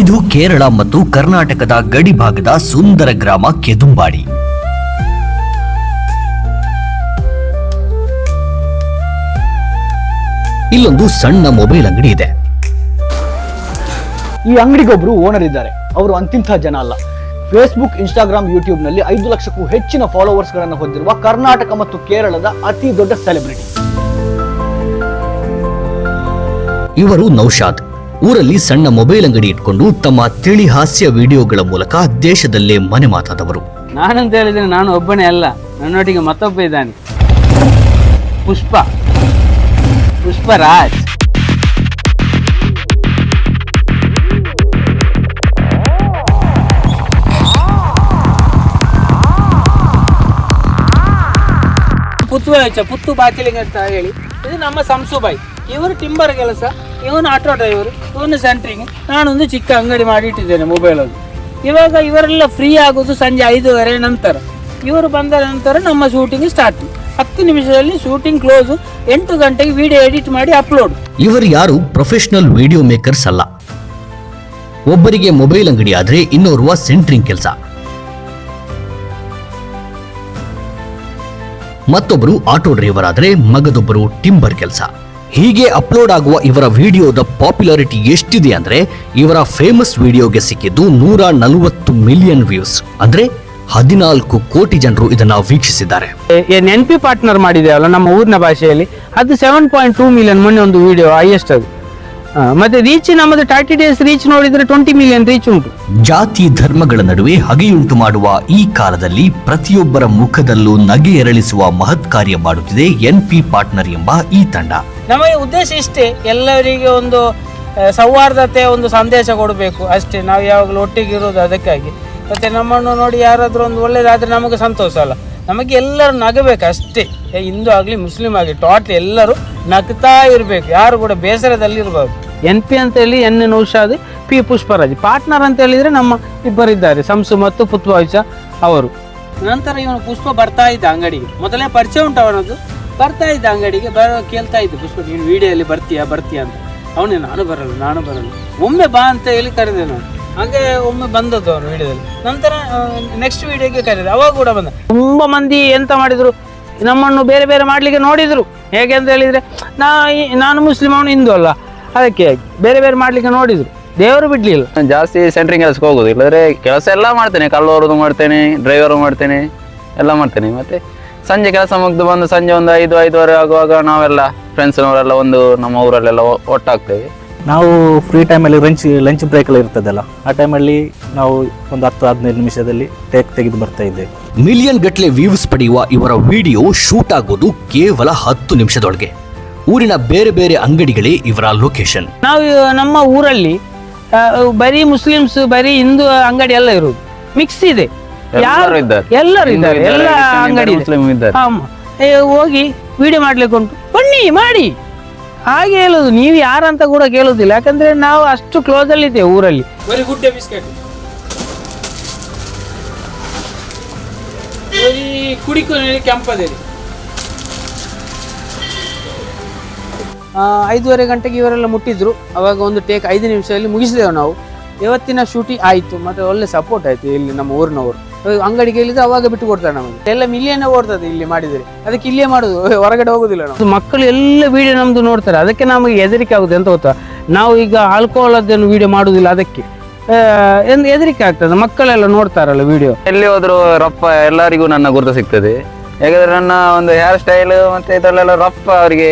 ಇದು ಕೇರಳ ಮತ್ತು ಕರ್ನಾಟಕದ ಗಡಿ ಭಾಗದ ಸುಂದರ ಗ್ರಾಮ ಕೆದುಂಬಾಡಿ. ಇಲ್ಲೊಂದು ಸಣ್ಣ ಮೊಬೈಲ್ ಅಂಗಡಿ ಇದೆ. ಈ ಅಂಗಡಿಗೊಬ್ರು ಓನರ್ ಇದ್ದಾರೆ. ಅವರು ಅಂತಿಂಥ ಜನ ಅಲ್ಲ. ಫೇಸ್ಬುಕ್ ಇನ್ಸ್ಟಾಗ್ರಾಮ್ ಯೂಟ್ಯೂಬ್ನಲ್ಲಿ ಐದು ಲಕ್ಷಕ್ಕೂ ಹೆಚ್ಚಿನ ಫಾಲೋವರ್ಸ್ಗಳನ್ನು ಹೊಂದಿರುವ ಕರ್ನಾಟಕ ಮತ್ತು ಕೇರಳದ ಅತಿ ದೊಡ್ಡ ಸೆಲೆಬ್ರಿಟಿ ಇವರು ನೌಶಾದ್. ಊರಲ್ಲಿ ಸಣ್ಣ ಮೊಬೈಲ್ ಅಂಗಡಿ ಇಟ್ಕೊಂಡು ತಮ್ಮ ತಿಳಿ ಹಾಸ್ಯ ವಿಡಿಯೋಗಳ ಮೂಲಕ ದೇಶದಲ್ಲೇ ಮನೆ ಮಾತಾದವರು. ನಾನಂತ ಹೇಳಿದ್ರೆ ನಾನು ಒಬ್ಬನೇ ಅಲ್ಲ. ನನ್ನೊಟ್ಟಿಗೆ ಮತ್ತೊಬ್ಬ ಇದ್ದಾನೆ. ಪುಷ್ಪ. ಪುಷ್ಪರಾಜ್ ಪುತ್ತು ವೆಚ್ಚ ಪುತ್ತು ಬಾಚಿಲಿಂಗ್ ಅಂತ ಹೇಳಿ. ಇದು ನಮ್ಮ ಸಂಸುಬಾಯಿ. ಇವರು ಟಿಂಬರ್ ಕೆಲಸ. ಇವನು ಆಟೋ ಡ್ರೈವರ್, ಇವನು ಸೆಂಟ್ರಿಂಗ್, ನಾನೊಂದು ಚಿಕ್ಕ ಅಂಗಡಿ ಮಾಡಿ ಇಟ್ಟಿದ್ದೇನೆ ಮೊಬೈಲ್ ಅದು ಇವಾಗ ಇವರೆಲ್ಲ ಫ್ರೀ ಆಗೋದು ಸಂಜೆ ಐದೂವರೆ ನಂತರ. ಇವರು ಬಂದ ನಂತರ ನಮ್ಮ ಶೂಟಿಂಗ್ ಸ್ಟಾರ್ಟ್ ಹತ್ತು ನಿಮಿಷದಲ್ಲಿ ಶೂಟಿಂಗ್ ಕ್ಲೋಸ್ ಎಂಟು ಗಂಟೆಗೆ ವಿಡಿಯೋ ಎಡಿಟ್ ಮಾಡಿ ಅಪ್ಲೋಡ್ ಇವರು ಯಾರು? ಪ್ರೊಫೆಷನಲ್ ವಿಡಿಯೋ ಮೇಕರ್ಸ್ ಅಲ್ಲ. ಒಬ್ಬರಿಗೆ ಮೊಬೈಲ್ ಅಂಗಡಿ ಆದ್ರೆ ಇನ್ನೋರ್ವ ಸೆಂಟ್ರಿಂಗ್ ಕೆಲಸ. ಮತ್ತೊಬ್ಬರು ಆಟೋ ಡ್ರೈವರ್ ಆದರೆ ಮಗದೊಬ್ಬರು ಟಿಂಬರ್ ಕೆಲಸ. ಹೀಗೆ ಅಪ್ಲೋಡ್ ಆಗುವ ಇವರ ವಿಡಿಯೋದ ಪಾಪ್ಯುಲಾರಿಟಿ ಎಷ್ಟಿದೆ ಅಂದ್ರೆ ಇವರ ಫೇಮಸ್ ವಿಡಿಯೋಗೆ ಸಿಕ್ಕಿದ್ದು ನೂರ ನಲವತ್ತು ಮಿಲಿಯನ್ ವ್ಯೂಸ್ ಅಂದ್ರೆ ಹದಿನಾಲ್ಕು ಕೋಟಿ ಜನರು ಇದನ್ನ ವೀಕ್ಷಿಸಿದ್ದಾರೆ. ಎನ್ ಪಿ ಪಾರ್ಟ್ನರ್ ಮಾಡಿದ್ದೇವಲ್ಲ ನಮ್ಮ ಊರಿನ ಭಾಷೆಯಲ್ಲಿ? ಅದು ಸೆವೆನ್ ಪಾಯಿಂಟ್ ಟೂ ಮಿಲಿಯನ್ ಮೊನ್ನೆ ಒಂದು ವಿಡಿಯೋ ಹೈಯೆಸ್ಟ್ ಅದು. ಮತ್ತೆ ರೀಚ್ ನಮ್ಮದು ತರ್ಟಿ ಡೇಸ್ ರೀಚ್ ನೋಡಿದ್ರೆ ಟ್ವೆಂಟಿ ಮಿಲಿಯನ್ ರೀಚ್ ಉಂಟು. ಜಾತಿ ಧರ್ಮಗಳ ನಡುವೆ ಹಗೆಯುಂಟು ಮಾಡುವ ಈ ಕಾಲದಲ್ಲಿ ಪ್ರತಿಯೊಬ್ಬರ ಮುಖದಲ್ಲೂ ನಗೆ ಎರಳಿಸುವ ಮಹತ್ ಕಾರ್ಯ ಮಾಡುತ್ತಿದೆ ಎನ್ ಪಿ ಪಾರ್ಟ್ನರ್ ಎಂಬ ಈ ತಂಡ. ನಮಗೆ ಉದ್ದೇಶ ಇಷ್ಟೇ, ಎಲ್ಲರಿಗೆ ಒಂದು ಸೌಹಾರ್ದತೆ ಒಂದು ಸಂದೇಶ ಕೊಡಬೇಕು. ಅಷ್ಟೇ, ನಾವು ಯಾವಾಗಲೂ ಒಟ್ಟಿಗೆ ಇರೋದು ಅದಕ್ಕಾಗಿ. ಮತ್ತು ನಮ್ಮನ್ನು ನೋಡಿ ಯಾರಾದರೂ ಒಂದು ಒಳ್ಳೆಯದಾದರೆ ನಮಗೆ ಸಂತೋಷ ಅಲ್ಲ. ನಮಗೆ ಎಲ್ಲರೂ ನಗಬೇಕು ಅಷ್ಟೇ. ಹಿಂದೂ ಆಗಲಿ, ಮುಸ್ಲಿಂ ಆಗಲಿ, ಟೋಟ್ಲಿ ಎಲ್ಲರೂ ನಗ್ತಾ ಇರಬೇಕು. ಯಾರು ಕೂಡ ಬೇಸರದಲ್ಲಿ ಇರಬಾರ್ದು. ಎನ್ ಪಿ ಅಂತ ಹೇಳಿ N Naushad P Pushparaj. Partner ಅಂತ ಹೇಳಿದರೆ ನಮ್ಮ ಇಬ್ಬರಿದ್ದಾರೆ, ಸಂಸು ಮತ್ತು ಪುತ್ವಾಯಿಸ ಅವರು. ನಂತರ ಇವನು ಪುಷ್ಪ ಬರ್ತಾ ಇದ್ದ ಅಂಗಡಿಗೆ. ಮೊದಲೇ ಪರಿಚಯ ಉಂಟು ಅವನದ್ದು. ಬರ್ತಾ ಇದ್ದ ಅಂಗಡಿಗೆ ಬರ ಕೇಳ್ತಾ ಇದ್ದೆ, ಪುಷ್ಪ, ನೀನು ವಿಡಿಯೋಲ್ಲಿ ಬರ್ತೀಯಾ ಬರ್ತೀಯಾ ಅಂತ. ಅವನೇ, ನಾನು ಬರಲ್ಲ ನಾನು ಬರಲ್ಲ. ಒಮ್ಮೆ ಬಾ ಅಂತ ಹೇಳಿ ಕರೆದೆ ನಾನು. ಹಾಗೆ ಒಮ್ಮೆ ಬಂದದ್ದು ಅವನು ವಿಡಿಯೋದಲ್ಲಿ. ನಂತರ ನೆಕ್ಸ್ಟ್ ವಿಡಿಯೋಗೆ ಕರೆದ. ಅವಾಗ ಕೂಡ ಬಂದ. ತುಂಬ ಮಂದಿ ಎಂತ ಮಾಡಿದ್ರು? ನಮ್ಮನ್ನು ಬೇರೆ ಬೇರೆ ಮಾಡಲಿಕ್ಕೆ ನೋಡಿದ್ರು. ಹೇಗೆ ಅಂತ ಹೇಳಿದ್ರೆ, ನಾ, ನಾನು ಮುಸ್ಲಿಂ ಅವನು ಹಿಂದೂ ಅಲ್ಲ. ಅದಕ್ಕೆ ಬೇರೆ ಬೇರೆ ಮಾಡ್ಲಿಕ್ಕೆ ನೋಡಿದ್ರು. ದೇವರು ಬಿಡ್ಲಿಲ್ಲ. ನಾನು ಜಾಸ್ತಿ ಸೆಂಟ್ರಿಂಗ್ ಕೆಲಸಕ್ಕೆ ಹೋಗೋದು ಇಲ್ಲದ್ರೆ ಕೆಲಸ ಎಲ್ಲ ಮಾಡ್ತೇನೆ. ಕಲ್ಲು ಮಾಡ್ತೇನೆ ಡ್ರೈವರು ಮಾಡ್ತೇನೆ, ಎಲ್ಲ ಮಾಡ್ತೇನೆ. ಮತ್ತೆ ಸಂಜೆ ಕೆಲಸ ಮುಗಿದು ಬಂದು ಸಂಜೆ ಒಂದು ಐದು ಐದುವರೆ ಆಗುವಾಗ ನಾವೆಲ್ಲ ಫ್ರೆಂಡ್ಸ್ನವರೆಲ್ಲ ಒಂದು ನಮ್ಮ ಊರಲ್ಲೆಲ್ಲ ಒ- ಒಟ್ಟಾಗ್ತೇವೆ. ನಾವು ಫ್ರೀ ಟೈಮಲ್ಲಿ ಲಂಚ್ ಲಂಚ್ ಬ್ರೇಕ್ ಎಲ್ಲ ಇರ್ತದಲ್ಲ ಆ ಟೈಮಲ್ಲಿ ನಾವು ಒಂದು ಹತ್ತು ಹದಿನೈದು ನಿಮಿಷದಲ್ಲಿ ಟೇಕ್ ತೆಗೆದು ಬರ್ತಾ ಇದ್ದೇವೆ. ಮಿಲಿಯನ್ ಗಟ್ಟಲೆ ವ್ಯೂಸ್ ಪಡೆಯುವ ಇವರ ವಿಡಿಯೋ ಶೂಟ್ ಆಗೋದು ಕೇವಲ ಹತ್ತು ನಿಮಿಷದೊಳಗೆ. ಊರಿನ ಬೇರೆ ಬೇರೆ ಅಂಗಡಿಗಳೇ ಇವರ ಲೊಕೇಶನ್ ನಾವು ನಮ್ಮ ಊರಲ್ಲಿ ಆ, ಬರೀ ಮುಸ್ಲಿಮ್ಸ್ ಬರೀ ಹಿಂದೂ ಅಂಗಡಿ ಎಲ್ಲ ಇರೋದು. ಮಿಕ್ಸ್ ಇದೆ. ಎಲ್ಲರೂ ಯಾರು- ಇದ್ದಾರೆ. ಎಲ್ಲರೂ ಇದ್ದಾರೆ. ಎಲ್ಲ ಅಂಗಡಿ ಮುಸ್ಲಿಂ ಇದ್ದಾರೆ. ಹೋಗಿ ವಿಡಿಯೋ ಮಾಡ್ಲಿಕ್ಕೆ ಉಂಟು. ಬನ್ನಿ ಮಾಡಿ. ಹಾಗೆ ಹೇಳುದು. ನೀವು ಯಾರಂತ ಕೂಡ ಕೇಳುದಿಲ್ಲ. ಯಾಕಂದ್ರೆ ನಾವು ಅಷ್ಟು ಕ್ಲೋಸ್ ಅಲ್ಲಿ ಇದ್ದೇವೆ ಊರಲ್ಲಿ. ಕುಡಿಕೊ ಕೆಂಪದೇರಿ ಐದೂವರೆ ಗಂಟೆಗೆ ಇವರೆಲ್ಲ ಮುಟ್ಟಿದ್ರು. ಅವಾಗ ಒಂದು ಟೇಕ್ ಐದು ನಿಮಿಷದಲ್ಲಿ ಮುಗಿಸಿದೆವು ನಾವು. ಇವತ್ತಿನ ಶೂಟಿಂಗ್ ಆಯ್ತು. ಮತ್ತೆ ಒಳ್ಳೆ ಸಪೋರ್ಟ್ ಆಯ್ತು ಇಲ್ಲಿ ನಮ್ಮ ಊರಿನವರು. ಅಂಗಡಿಗೆ ಹೇಳಿದ್ರೆ ಅವಾಗ ಬಿಟ್ಟು ಕೊಡ್ತಾರೆ ನಮಗೆ. ಎಲ್ಲ ಮಿಲಿಯನ್ ಓಡ್ತದೆ ಇಲ್ಲಿ ಮಾಡಿದರೆ. ಅದಕ್ಕೆ ಇಲ್ಲೇ ಮಾಡುದು ಹೊರಗಡೆ ಹೋಗುದಿಲ್ಲ ನಾವು. ಮಕ್ಕಳು ಎಲ್ಲ ವಿಡಿಯೋ ನಮ್ದು ನೋಡ್ತಾರೆ. ಅದಕ್ಕೆ ನಮಗೆ ಹೆದರಿಕೆ ಆಗುತ್ತೆ ಅಂತ ಗೊತ್ತಾ? ನಾವು ಈಗ ಆಲ್ಕೋಹಾಲ್ ಅದನ್ನು ವಿಡಿಯೋ ಮಾಡುದಿಲ್ಲ ಅದಕ್ಕೆ. ಎಂದು ಹೆದರಿಕೆ ಆಗ್ತದೆ. ಮಕ್ಕಳೆಲ್ಲ ನೋಡ್ತಾರಲ್ಲ ವಿಡಿಯೋ ಎಲ್ಲಿ ಹೋದ್ರು ರಪ್ಪ ಎಲ್ಲರಿಗೂ ನನ್ನ ಗುರುತು ಸಿಗ್ತದೆ. ಯಾಕಂದ್ರೆ ನನ್ನ ಒಂದು ಹೇರ್ ಸ್ಟೈಲ್ ಮತ್ತೆ ಇದರಲ್ಲೆಲ್ಲ ರಪ್ಪ ಅವರಿಗೆ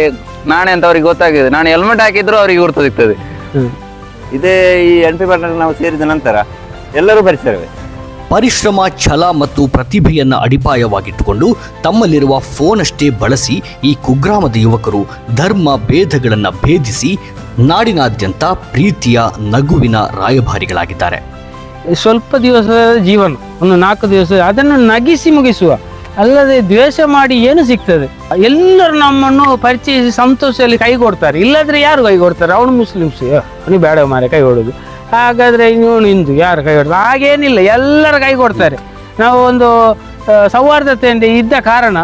ನಾನೇ ಅಂತ ಅವ್ರಿಗೆ ಗೊತ್ತಾಗಿದೆ ನಾನು ಹೆಲ್ಮೆಟ್ ಹಾಕಿದ್ರು ಅವರಿಗೆ ಗುರುತು ಸಿಗ್ತದೆ. ಇದೇ ಈ ಎನ್ ಪಿ ಪಾರ್ಟ್ನರ್ ನಾವು ಸೇರಿದ ನಂತರ ಎಲ್ಲರೂ ಪರಿಸರವೇ ಪರಿಶ್ರಮ, ಛಲ ಮತ್ತು ಪ್ರತಿಭೆಯನ್ನು ಅಡಿಪಾಯವಾಗಿಟ್ಟುಕೊಂಡು ತಮ್ಮಲ್ಲಿರುವ ಫೋನ್ ಅಷ್ಟೇ ಬಳಸಿ ಈ ಕುಗ್ರಾಮದ ಯುವಕರು ಧರ್ಮ ಭೇದಗಳನ್ನು ಭೇದಿಸಿ ನಾಡಿನಾದ್ಯಂತ ಪ್ರೀತಿಯ ನಗುವಿನ ರಾಯಭಾರಿಗಳಾಗಿದ್ದಾರೆ. ಸ್ವಲ್ಪ ದಿವಸ ಜೀವನ, ಒಂದು ನಾಲ್ಕು ದಿವಸ ಅದನ್ನು ನಗಿಸಿ ಮುಗಿಸುವ, ಅಲ್ಲದೆ ದ್ವೇಷ ಮಾಡಿ ಏನು ಸಿಗ್ತದೆ? ಎಲ್ಲರೂ ನಮ್ಮನ್ನು ಪರಿಚಯಿಸಿ ಸಂತೋಷದಲ್ಲಿ ಕೈಗೊಡ್ತಾರೆ ಇಲ್ಲದ್ರೆ ಯಾರು ಕೈಗೊಡ್ತಾರೆ ಅವನು ಮುಸ್ಲಿಮ್ಸ್. ಅವನು ಬೇಡ ಮಾರೆ, ಕೈ ಕೊಡೋದು. ಹಾಗಾದ್ರೆ ಇನ್ನು ಇಂದು ಯಾರು ಕೈ ಕೊಡ್ತಾರೆ ಹಾಗೇನಿಲ್ಲ, ಎಲ್ಲರ ಕೈ ಕೊಡ್ತಾರೆ. ನಾವು ಒಂದು ಸೌಹಾರ್ದತೆಯಿಂದ ಇದ್ದ ಕಾರಣ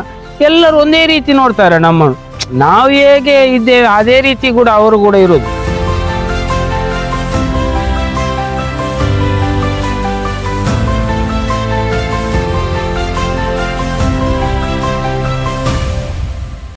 ಎಲ್ಲರೂ ಒಂದೇ ರೀತಿ ನೋಡ್ತಾರೆ ನಮ್ಮನ್ನು. ನಾವು ಹೇಗೆ ಇದ್ದೇವೆ, ಅದೇ ರೀತಿ ಕೂಡ ಅವರು ಕೂಡ ಇರೋದು.